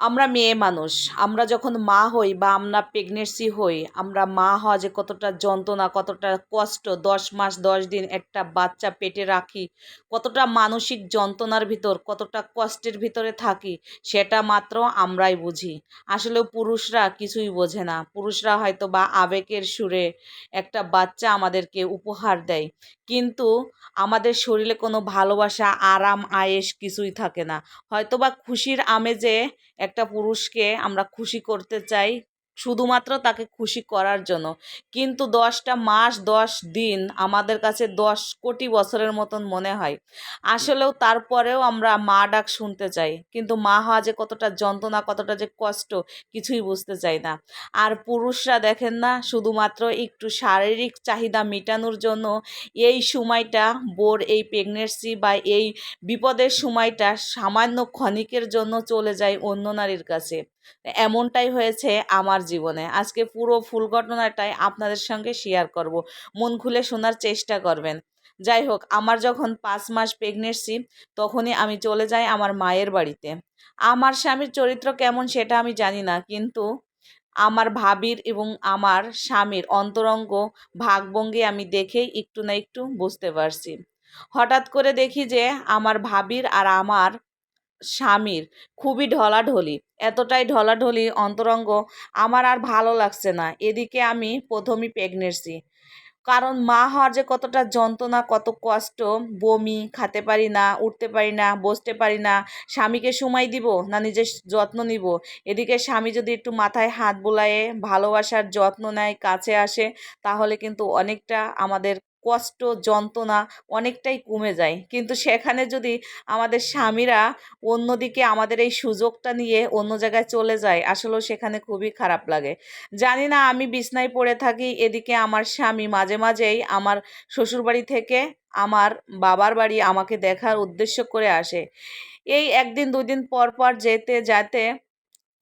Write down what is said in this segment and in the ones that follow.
আমরা মেয়ে মানুষ, আমরা যখন মা হই বা আমরা প্রেগনেন্সি হই, আমরা মা হওয়া যে কতটা যন্ত্রণা, কতটা কষ্ট, দশ মাস, দশ দিন একটা বাচ্চা পেটে রাখি, কতটা মানসিক যন্ত্রণার ভিতর, কতটা কষ্টের ভিতরে থাকি, সেটা মাত্র আমরাই বুঝি। আসলে পুরুষরা কিছুই বোঝে না। পুরুষরা হয়তো বা আবেগের সুরে একটা বাচ্চা আমাদেরকে উপহার দেয়, কিন্তু আমাদের শরীরে কোনো ভালোবাসা, আরাম আয়েস কিছুই থাকে না। হয়তো বা খুশির আমেজে একটা পুরুষকে আমরা খুশি করতে চাই। শুধুমাত্র তাকে খুশি করার জন্য। কিন্তু দশটা মাস, দশ দিন আমাদের কাছে দশ কোটি বছরের মতন মনে হয়। আসলেও তারপরেও আমরা মা ডাক শুনতে চাই। কিন্তু মা হওয়া যে কতটা যন্ত্রণা, কতটা যে কষ্ট, কিছুই বুঝতে চাই না। আর পুরুষরা দেখেন না, শুধুমাত্র একটু শারীরিক চাহিদা মেটানোর জন্য এই সময়টা, বোর এই প্রেগনেন্সি বা এই বিপদের সময়টা সামান্য ক্ষণিকের জন্য চলে যায় অন্য নারীর কাছে। এমনটাই হয়েছে আমার জীবনে। আজকে পুরো ফুল ঘটনাটাই আপনাদের সঙ্গে শেয়ার করব। মন খুলে শোনার চেষ্টা করবেন। যাই হোক, আমার যখন পাঁচ মাস প্রেগনেন্সি তখনই আমি চলে যাই আমার মায়ের বাড়িতে। আমার স্বামীর চরিত্র কেমন সেটা আমি জানি না, কিন্তু আমার ভাবির এবং আমার স্বামীর অন্তরঙ্গ ভাগভঙ্গি আমি দেখেই একটু না একটু বুঝতে পারছি। হঠাৎ করে দেখি যে আমার ভাবির আর আমার স্বামীর খুবই ঢলাঢলি। এতটাই ঢলাঢলি অন্তরঙ্গ আমার আর ভালো লাগছে না। এদিকে আমি প্রথমই প্রেগনেন্সি কারণ মা হওয়ার যে কতটা যন্ত্রণা, কত কষ্ট, বমি, খেতে পারি না, উঠতে পারি না, বসতে পারি না, স্বামীকে সময় দিব না নিজের যত্ন নিব? এদিকে স্বামী যদি একটু মাথায় হাত বোলায়ে ভালোবাসার যত্ন নেয়, কাছে আসে, তাহলে কিন্তু অনেকটা আমাদের কষ্ট, যন্ত্রণা অনেকটাই কমে যায়। কিন্তু সেখানে যদি আমাদের স্বামীরা অন্যদিকে আমাদের এই সুযোগটা নিয়ে অন্য জায়গায় চলে যায়, আসলেও সেখানে খুবই খারাপ লাগে। জানি না, আমি বিছনায় পড়ে থাকি, এদিকে আমার স্বামী মাঝে মাঝেই আমার শ্বশুরবাড়ি থেকে আমার বাবার বাড়ি আমাকে দেখার উদ্দেশ্য করে আসে। এই একদিন, দুদিন পর পর যেতে যেতে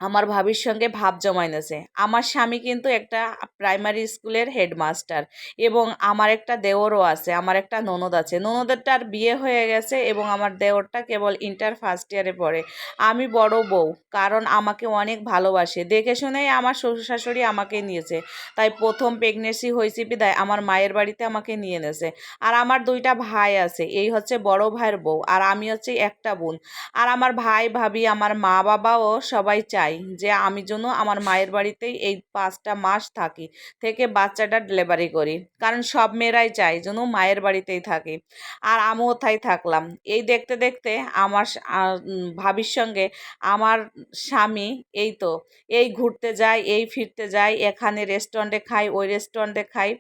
আমার ভাবির সঙ্গে ভাব জমাইনেছে আমার স্বামী কিন্তু একটা প্রাইমারি স্কুলের হেডমাস্টার এবং আমার একটা দেওরও আছে, আমার একটা ননদ আছে। ননদেরটার বিয়ে হয়ে গেছে এবং আমার দেওরটা কেবল ইন্টার ফার্স্ট ইয়ারে পড়ে। আমি বড় বউ, কারণ আমাকে অনেক ভালোবাসে। দেখে শুনেই আমার শ্বশুর শাশুড়ি আমাকে নিয়েছে। তাই প্রথম প্রেগনেন্সি হয়েছে বিদায় আমার মায়ের বাড়িতে আমাকে নিয়ে এনেছে। আর আমার দুইটা ভাই আছে, এই হচ্ছে বড় ভাইয়ের বউ আর আমি হচ্ছে একটা বোন। আর আমার ভাই, ভাবি, আমার মা বাবাও সবাই চায় চাই যে আমি যেন আমার মায়ের বাড়িতেই এই পাঁচটা মাস থাকি, থেকে বাচ্চাটা ডেলিভারি করি। কারণ সব মেয়েরাই চায় যেন মায়ের বাড়িতেই থাকি। আর আমিও তাই থাকলাম। এই দেখতে দেখতে আমার ভাবির সঙ্গে আমার স্বামী এই তো, এই ঘুরতে যায়, এই ফিরতে যায়, এখানে রেস্টুরেন্টে খাই, ওই রেস্টুরেন্টে খাই।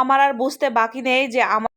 আমার আর বুঝতে বাকি নেই যে আমার